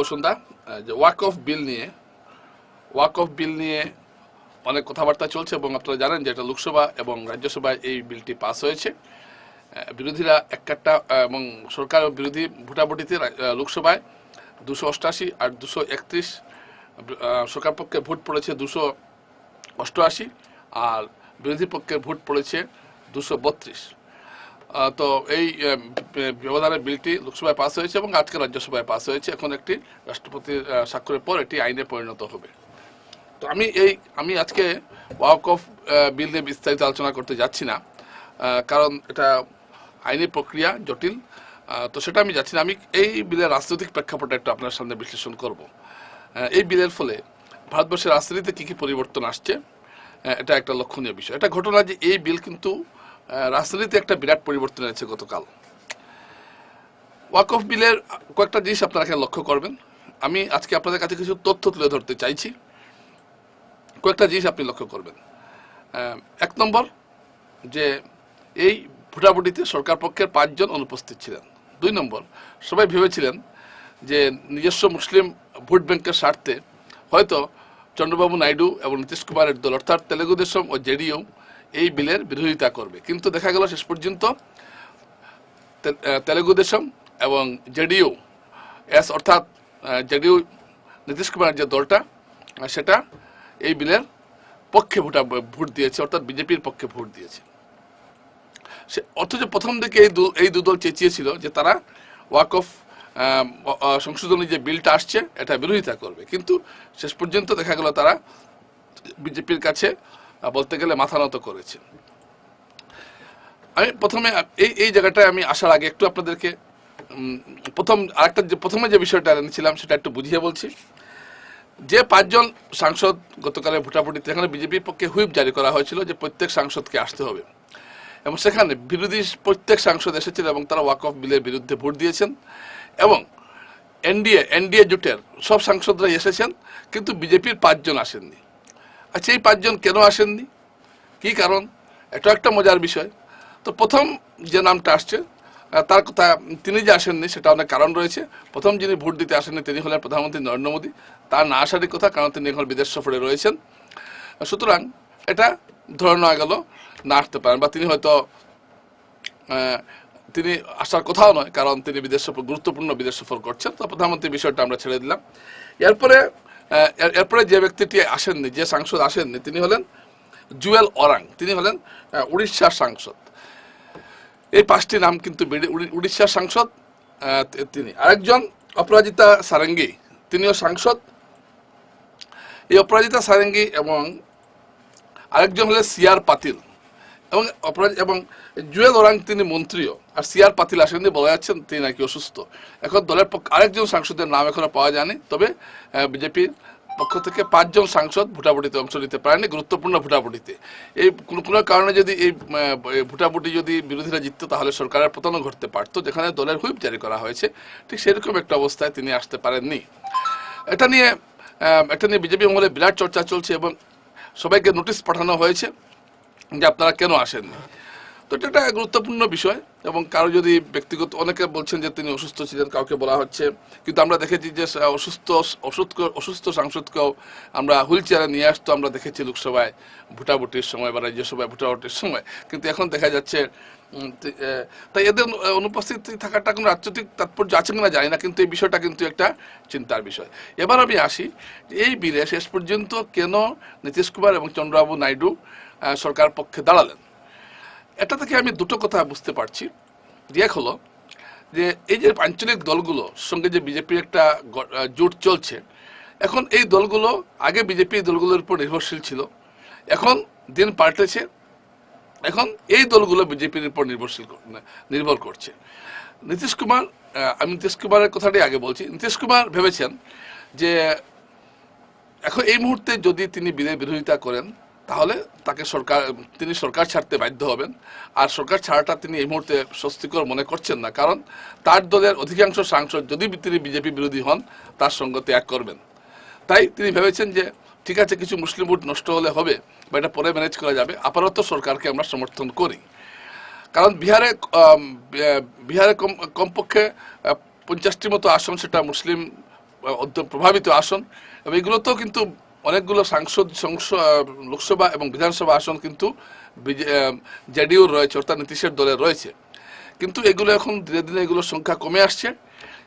বসুন্ধরা যে walk of বিল নিয়ে walk of বিল নিয়ে অনেক কথাবার্তা চলছে এবং আপনারা জানেন যে এটা লোকসভা এবং রাজ্যসভায় এই বিলটি পাস হয়েছে। বিরোধীরা এক কাট্টা এবং সরকার বিরোধী ভোটাভুটিতে লোকসভায় দুশো অষ্টাশি আর দুশো একত্রিশ সরকার পক্ষে ভোট পড়েছে দুশো অষ্টআশি আর বিরোধী পক্ষের ভোট পড়েছে দুশো বত্রিশ। তো এই ব্যবধানে বিলটি লোকসভায় পাস হয়েছে এবং আজকে রাজ্যসভায় পাস হয়েছে। এখন একটি রাষ্ট্রপতির স্বাক্ষরের পর এটি আইনে পরিণত হবে। তো আমি এই, আমি আজকে ওয়াক অফ বিল নিয়ে বিস্তারিত আলোচনা করতে যাচ্ছি না কারণ এটা আইনি প্রক্রিয়া জটিল তো সেটা আমি যাচ্ছি না। আমি এই বিলের রাজনৈতিক প্রেক্ষাপটে একটু আপনার সামনে বিশ্লেষণ করব। এই বিলের ফলে ভারতবর্ষের রাজনীতিতে কী কী পরিবর্তন আসছে এটা একটা লক্ষণীয় বিষয়। এটা ঘটনা যে এই বিল কিন্তু রাজনীতিতে একটা বিরাট পরিবর্তন এনেছে গতকাল। ওয়াক অফ বিলের কয়েকটা জিনিস আপনারা এখানে লক্ষ্য করবেন। আমি আজকে আপনাদের কাছে কিছু তথ্য তুলে ধরতে চাইছি। কয়েকটা জিনিস আপনি লক্ষ্য করবেন। এক নম্বর যে এই ভোটাভুটিতে সরকার পক্ষের পাঁচজন অনুপস্থিত ছিলেন। দুই নম্বর, সবাই ভেবেছিলেন যে নিজস্ব মুসলিম ভোট ব্যাংকের স্বার্থে হয়তো চন্দ্রবাবু নাইডু এবং নীতিশ কুমারের দল, অর্থাৎ তেলেগু দেশম ও জেডিইউ এই বিলের বিরোধিতা করবে। কিন্তু দেখা গেল শেষ পর্যন্ত তেলেগু দেশম এবং জেডিইউ, এস অর্থাৎ জেডিইউ নীতিশ কুমারের যে দলটা সেটা এই বিলের পক্ষে ভোটা ভোট দিয়েছে, অর্থাৎ বিজেপির পক্ষে ভোট দিয়েছে। সে অথচ প্রথম দিকে এই দু এই দুদল চেঁচিয়েছিল যে তারা ওয়াক অফ সংশোধনী যে বিলটা আসছে, এটা বিরোধিতা করবে। কিন্তু শেষ পর্যন্ত দেখা গেল তারা বিজেপির কাছে বলতে গেলে মাথা নত করেছে। আমি প্রথমে, এই এই জায়গাটায় আমি আসার আগে একটু আপনাদেরকে প্রথম, আরেকটা যে, প্রথমে যে বিষয়টা এনেছিলাম সেটা একটু বুঝিয়ে বলছি। যে পাঁচজন সাংসদ গতকালের ভোটাভুটিতে এখানে বিজেপির পক্ষে হুইপ জারি করা হয়েছিল যে প্রত্যেক সাংসদকে আসতে হবে। এবং সেখানে বিরোধী প্রত্যেক সাংসদ এসেছেন এবং তারা ওয়াক অফ বিলের বিরুদ্ধে ভোট দিয়েছেন। এবং এনডিএ এনডিএ জোটের সব সাংসদরা এসেছেন, কিন্তু বিজেপির পাঁচজন আসেননি। আচ্ছা এই পাঁচজন কেন আসেননি? কি কারণ? এটা একটা মজার বিষয়। তো প্রথম যে নামটা আসছে তার কথা তিনি যে আসেননি, সেটা অনেক কারণ রয়েছে। প্রথম যিনি ভোট দিতে আসেননি, তিনি হলেন প্রধানমন্ত্রী নরেন্দ্র মোদী। তার না আসারই কথা, কারণ তিনি এখন বিদেশ সফরে রয়েছেন। সুতরাং এটা ধরে নেওয়া গেল, না আসতে পারেন বা তিনি হয়তো তিনি আসার কথাও নয়, কারণ তিনি বিদেশ সফর, গুরুত্বপূর্ণ বিদেশ সফর করছেন। তো প্রধানমন্ত্রী বিষয়টা আমরা ছেড়ে দিলাম। এরপরে এরপরে যে ব্যক্তিটি আসেননি, যে সাংসদ আসেননি, তিনি হলেন জুয়েল ওরাং। তিনি হলেন উড়িষ্যার সাংসদ। এই পাঁচটি নাম কিন্তু উড়িষ্যার সাংসদ তিনি। আরেকজন অপরাজিতা সারেঙ্গি, তিনিও সাংসদ। এই অপরাজিতা সারেঙ্গি এবং আরেকজন হলেন সিআর পাতিল। এবং অপরাধ এবং জুয়েল ওরাং তিনি মন্ত্রীও। আর সিআর পাতিল আসেন দিয়ে বলা যাচ্ছেন তিনি নাকি অসুস্থ। এখন দলের পক্ষ আরেকজন সাংসদের নাম এখনও পাওয়া যায়নি, তবে বিজেপির পক্ষ থেকে পাঁচজন সাংসদ ভোটাভুটিতে অংশ নিতে পারেনি গুরুত্বপূর্ণ ভোটাভুটিতে। এই কোনো কোনো কারণে যদি এই ভোটাভুটি যদি বিরোধীরা জিততো, তাহলে সরকারের পতনও ঘটতে পারত, যেখানে দলের হুইপ জারি করা হয়েছে। ঠিক সেরকম একটা অবস্থায় তিনি আসতে পারেননি। এটা নিয়ে এটা নিয়ে বিজেপি মহলে বিরাট চর্চা চলছে এবং সবাইকে নোটিশ পাঠানো হয়েছে যে আপনারা কেন আসেননি। তো এটা একটা গুরুত্বপূর্ণ বিষয় এবং কারও যদি ব্যক্তিগত অনেকে বলছেন যে তিনি অসুস্থ ছিলেন, কাউকে বলা হচ্ছে। কিন্তু আমরা দেখেছি যে অসুস্থ অসুস্থ অসুস্থ সাংসদকেও আমরা হুইল চেয়ারে নিয়ে আসতো, আমরা দেখেছি লোকসভায় ভোটাভুটির সময় বা রাজ্যসভায় ভোটাভুটির সময়। কিন্তু এখন দেখা যাচ্ছে তাই এদের অনু- অনুপস্থিতি থাকাটা কোনো রাজনৈতিক তাৎপর্য আছে কিনা জানি না, কিন্তু এই বিষয়টা কিন্তু একটা চিন্তার বিষয়। এবার আমি আসি, এই বিলে শেষ পর্যন্ত কেন নীতিশ কুমার এবং চন্দ্রবাবু নাইডু সরকার পক্ষে দাঁড়ালেন? এটা থেকে আমি দুটো কথা বুঝতে পারছি। এক হলো, যে এই যে আঞ্চলিক দলগুলোর সঙ্গে যে বিজেপির একটা জোট চলছে, এখন এই দলগুলো, আগে বিজেপি দলগুলোর উপর নির্ভরশীল ছিল, এখন দিন পাল্টেছে, এখন এই দলগুলো বিজেপির উপর নির্ভরশীল নির্ভর করছে। নীতিশ কুমার আমি নীতিশ কুমারের কথাটাই আগে বলছি। নীতিশ কুমার ভেবেছেন যে, এখন এই মুহূর্তে যদি তিনি বিরোধিতা করেন তাহলে তাকে সরকার, তিনি সরকার ছাড়তে বাধ্য হবেন। আর সরকার ছাড়াটা তিনি এই মুহূর্তে স্বস্তিকর মনে করছেন না। কারণ তার দলের অধিকাংশ সাংসদ যদি তিনি বিজেপি বিরোধী হন, তার সঙ্গে ত্যাগ করবেন। তাই তিনি ভেবেছেন যে, ঠিক আছে, কিছু মুসলিম ভোট নষ্ট হলে হবে, বা এটা পরে ম্যানেজ করা যাবে, আপাতত সরকারকে আমরা সমর্থন করি। কারণ বিহারে বিহারে কম, কমপক্ষে পঞ্চাশটি মতো আসন, সেটা মুসলিম প্রভাবিত আসন। এবং এগুলোতেও কিন্তু অনেকগুলো সাংসদ, সংস- লোকসভা এবং বিধানসভা আসন কিন্তু জেডিউর রয়েছে, অর্থাৎ নীতিশের দলে রয়েছে। কিন্তু এগুলো এখন ধীরে ধীরে এগুলোর সংখ্যা কমে আসছে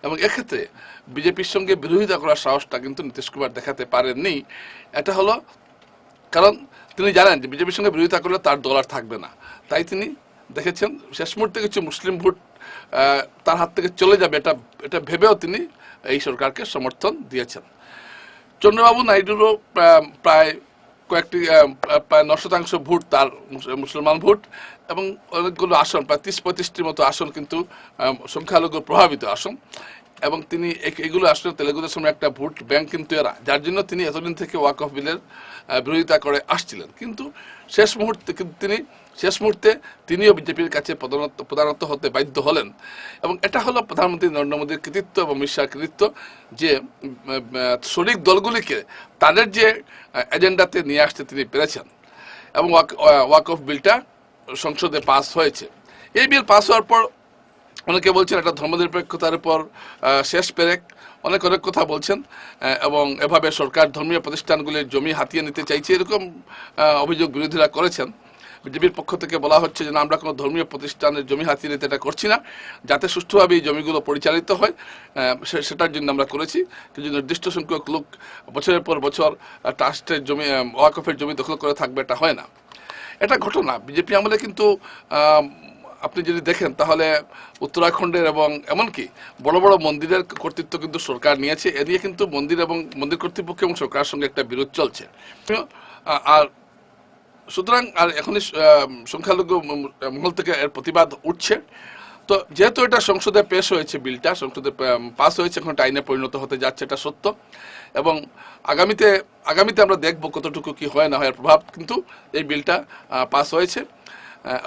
এবং এক্ষেত্রে বিজেপির সঙ্গে বিরোধিতা করার সাহসটা কিন্তু নীতিশ কুমার দেখাতে পারেননি। এটা হলো কারণ তিনি জানেন যে বিজেপির সঙ্গে বিরোধিতা করলে তার দল আর থাকবে না। তাই তিনি দেখেছেন শেষ মুহূর্তে কিছু মুসলিম ভোট তার হাত থেকে চলে যাবে এটা এটা ভেবেও তিনি এই সরকারকে সমর্থন দিয়েছেন। চন্দ্রবাবু নাইডুরও প্রায় কয়েকটি প্রায় ন শতাংশ ভোট তার মুসলমান ভোট এবং অনেকগুলো আসন, প্রায় তিরিশ পঁয়ত্রিশটির মতো আসন কিন্তু সংখ্যালঘু প্রভাবিত আসন এবং তিনি এগুলো আসলে তেলেগুদের সময় একটা ভোট ব্যাংক কিন্তু এরা, যার জন্য তিনি এতদিন থেকে ওয়াক অফ বিলের বিরোধিতা করে আসছিলেন। কিন্তু শেষ মুহূর্তে কিন্তু তিনি শেষ মুহূর্তে তিনিও বিজেপির কাছে প্রধানত হতে বাধ্য হলেন। এবং এটা হলো প্রধানমন্ত্রী নরেন্দ্র মোদীর কৃতিত্ব এবং মিশ্রার কৃতিত্ব যে শরিক দলগুলিকে তাদের যে এজেন্ডাতে নিয়ে আসতে তিনি পেরেছেন এবং ওয়াক অফ বিলটা সংসদে পাস হয়েছে। এই বিল পাস হওয়ার পর অনেকে বলছেন এটা ধর্মনিরপেক্ষতার উপর শেষ পেরেক। অনেক অনেক কথা বলছেন এবং এভাবে সরকার ধর্মীয় প্রতিষ্ঠানগুলির জমি হাতিয়ে নিতে চাইছে এরকম অভিযোগ বিরোধীরা করেছেন। বিজেপির পক্ষ থেকে বলা হচ্ছে যে আমরা কোনো ধর্মীয় প্রতিষ্ঠানের জমি হাতিয়ে নিতে এটা করছি না। যাতে সুষ্ঠুভাবে এই জমিগুলো পরিচালিত হয় সেটার জন্য আমরা করেছি। কিছু নির্দিষ্ট সংখ্যক লোক বছরের পর বছর ট্রাস্টের জমি ওয়াকফের জমি দখল করে থাকবে, এটা হয় না। এটা ঘটনা। বিজেপি আমলে কিন্তু আপনি যদি দেখেন, তাহলে উত্তরাখণ্ডের এবং এমনকি বড় বড় মন্দিরের কর্তৃত্ব কিন্তু সরকার নিয়েছে। এ নিয়ে কিন্তু মন্দির এবং মন্দির কর্তৃপক্ষ এবং সরকারের সঙ্গে একটা বিরোধ চলছে। আর সুতরাং, আর এখনই সংখ্যালঘু মহল থেকে এর প্রতিবাদ উঠছে। তো যেহেতু এটা সংসদে পেশ হয়েছে বিলটা, সংসদে পাস হয়েছে, এখন আইনে পরিণত হতে যাচ্ছে, এটা সত্য। এবং আগামীতে আগামীতে আমরা দেখব কতটুকু কি হয়, না হয় এর প্রভাব, কিন্তু এই বিলটা পাস হয়েছে।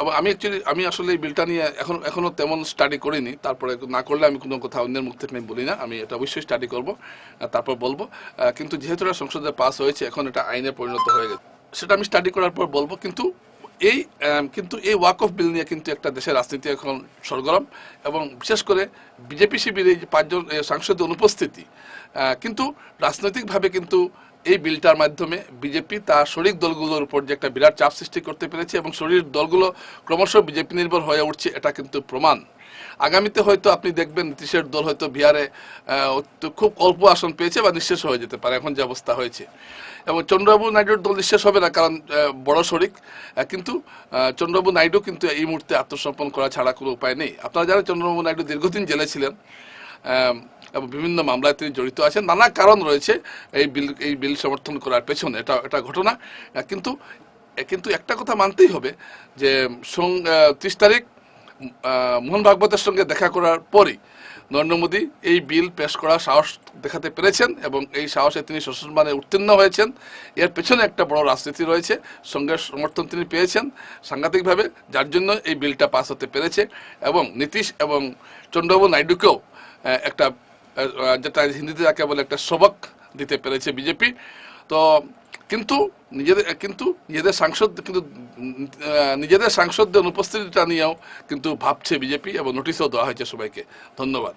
এবং আমি অ্যাকচুয়ালি আমি আসলে এই বিলটা নিয়ে এখন এখনও তেমন স্টাডি করিনি। তারপরে না করলে আমি কোনো কথা অন্যের মুখ থেকে বলি না। আমি এটা অবশ্যই স্টাডি করব তারপর বলব। কিন্তু যেহেতু এটা সংসদে পাস হয়েছে, এখন এটা আইনে পরিণত হয়ে গেছে। সেটা আমি স্টাডি করার পর বলব, কিন্তু এই কিন্তু এই ওয়াক অফ বিল নিয়ে কিন্তু একটা দেশের রাজনীতি এখন সরগরম এবং বিশেষ করে বিজেপি শিবিরে এই যে পাঁচজন সাংসদের অনুপস্থিতি কিন্তু রাজনৈতিকভাবে কিন্তু এই বিলটার মাধ্যমে বিজেপি তার শরিক দলগুলোর উপর যে একটা বিরাট চাপ সৃষ্টি করতে পেরেছে এবং শরীর দলগুলো ক্রমশ বিজেপি নির্ভর হয়ে উঠছে, এটা কিন্তু প্রমাণ। আগামীতে হয়তো আপনি দেখবেন নীতিশের দল হয়তো বিহারে খুব অল্প আসন পেয়েছে বা নিঃশেষ হয়ে যেতে পারে, এখন যে অবস্থা হয়েছে। এবং চন্দ্রবাবু নাইডুর দল নিঃশেষ হবে না, কারণ বড় শরিক কিন্তু চন্দ্রবাবু নাইডু কিন্তু এই মুহূর্তে আত্মসমর্পণ করা ছাড়া কোনো উপায় নেই। আপনারা জানেন চন্দ্রবাবু নাইডু দীর্ঘদিন জেলে ছিলেন এবং বিভিন্ন মামলায় তিনি জড়িত আছেন। নানা কারণ রয়েছে এই বিল এই বিল সমর্থন করার পেছনে, এটা এটা ঘটনা। কিন্তু কিন্তু একটা কথা মানতেই হবে যে ত্রিশ তারিখ মোহন ভাগবতের সঙ্গে দেখা করার পরই নরেন্দ্র মোদী এই বিল পেশ করার সাহস দেখাতে পেরেছেন এবং এই সাহসে তিনি সসম্মানে উত্তীর্ণ হয়েছেন। এর পেছনে একটা বড় রাজনীতি রয়েছে, সঙ্গে সমর্থন তিনি পেয়েছেন সাংঘাতিকভাবে, যার জন্য এই বিলটা পাস হতে পেরেছে এবং নীতিশ এবং চন্দ্রবাবু নাইডুকেও একটা যেটা হিন্দিতে যাকে বলে একটা সবক দিতে পেরেছে বিজেপি। তো কিন্তু নিজেদের কিন্তু নিজেদের সাংসদ, কিন্তু নিজেদের সাংসদদের অনুপস্থিতিটা নিয়েও কিন্তু ভাবছে বিজেপি এবং নোটিশও দেওয়া হয়েছে সবাইকে। ধন্যবাদ।